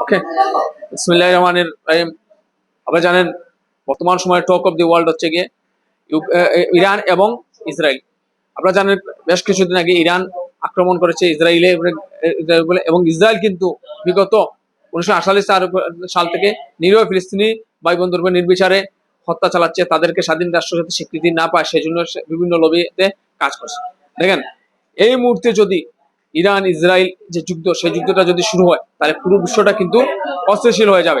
ওকে রহিম আপনারা জানেন, বর্তমান সময়ে টক অফ দি ওয়ার্ল্ড হচ্ছে গিয়ে ইরান এবং ইসরায়েল। আপনারা জানেন, বেশ কিছুদিন আগে ইরান আক্রমণ করেছে ইসরায়েলে এবং ইসরায়েল কিন্তু বিগত উনিশশো আটচল্লিশ সাল থেকে নিরীহ ফিলিস্তিনি ভাই নির্বিচারে হত্যা চালাচ্ছে, তাদেরকে স্বাধীন রাষ্ট্র যাতে স্বীকৃতি না পায় সেই জন্য বিভিন্ন লবিতে কাজ করছে। দেখেন, এই মুহূর্তে যদি ইরান, ইসরায়েল যে যুদ্ধ, সেই যুদ্ধটা যদি শুরু হয়, তাহলে পুরো বিশ্বটা কিন্তু অস্থিতিশীল হয়ে যাবে।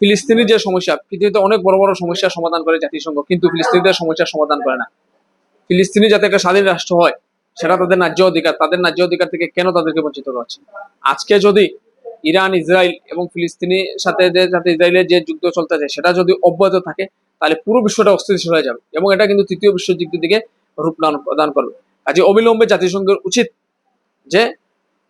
ফিলিস্তিনি যে সমস্যা, পৃথিবীতে অনেক বড় বড় সমস্যার সমাধান করে জাতিসংঘ, কিন্তু ফিলিস্তিনিদের সমস্যার সমাধান করে না। ফিলিস্তিনি যাতে একটা স্বাধীন রাষ্ট্র হয়, সেটা তাদের ন্যায্য অধিকার, তাদের ন্যায্য অধিকার থেকে কেন তাদেরকে বঞ্চিত করা হচ্ছে? আজকে যদি ইরান, ইসরায়েল এবং ফিলিস্তিনির সাথে যাতে ইসরায়েলের যে যুদ্ধ চলতেছে, সেটা যদি অব্যাহত থাকে, তাহলে পুরো বিশ্বটা অস্থিতিশীল হয়ে যাবে এবং এটা কিন্তু তৃতীয় বিশ্বযুদ্ধের দিকে রূপ দান- প্রদান করবে। কাজে অবিলম্বে জাতিসংঘের উচিত যে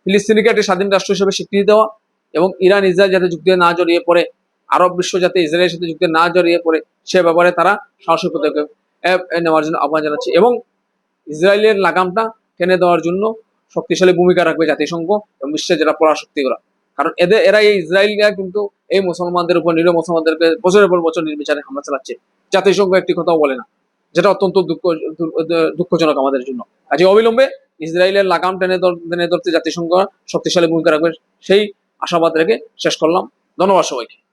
ফিলিস্তিনিকে একটি স্বাধীন রাষ্ট্র হিসেবে স্বীকৃতি দেওয়া এবং ইরান, ইসরায়েল যাতে যুদ্ধে না জড়িয়ে পড়ে, আরব বিশ্ব যাতে ইসরায়েলের সাথে যুদ্ধে না জড়িয়ে পড়ে, সে ব্যাপারে তারা সাহসী পদক্ষেপ নেওয়ার জন্য আহ্বান জানাচ্ছে এবং ইসরায়েলের লাগামটা টেনে দেওয়ার জন্য শক্তিশালী ভূমিকা রাখবে জাতিসংঘ এবং বিশ্বের যারা পরাশক্তিগুলো। কারণ এদের এরা এই ইসরায়েলরা কিন্তু এই মুসলমানদের উপর, নিরীহ মুসলমানদেরকে বছরের পর বছর নির্বিচারে হামলা চালাচ্ছে। জাতিসংঘ একটি কথাও বলে না, যেটা অত্যন্ত দুঃখ দুঃখজনক আমাদের জন্য। কাজে অবিলম্বে ইসরায়েলের লাগাম টেনে টেনে ধরতে জাতিসংঘ শক্তিশালী ভূমিকা রাখবে, সেই আশাবাদ রেখে শেষ করলাম। ধন্যবাদ সবাইকে।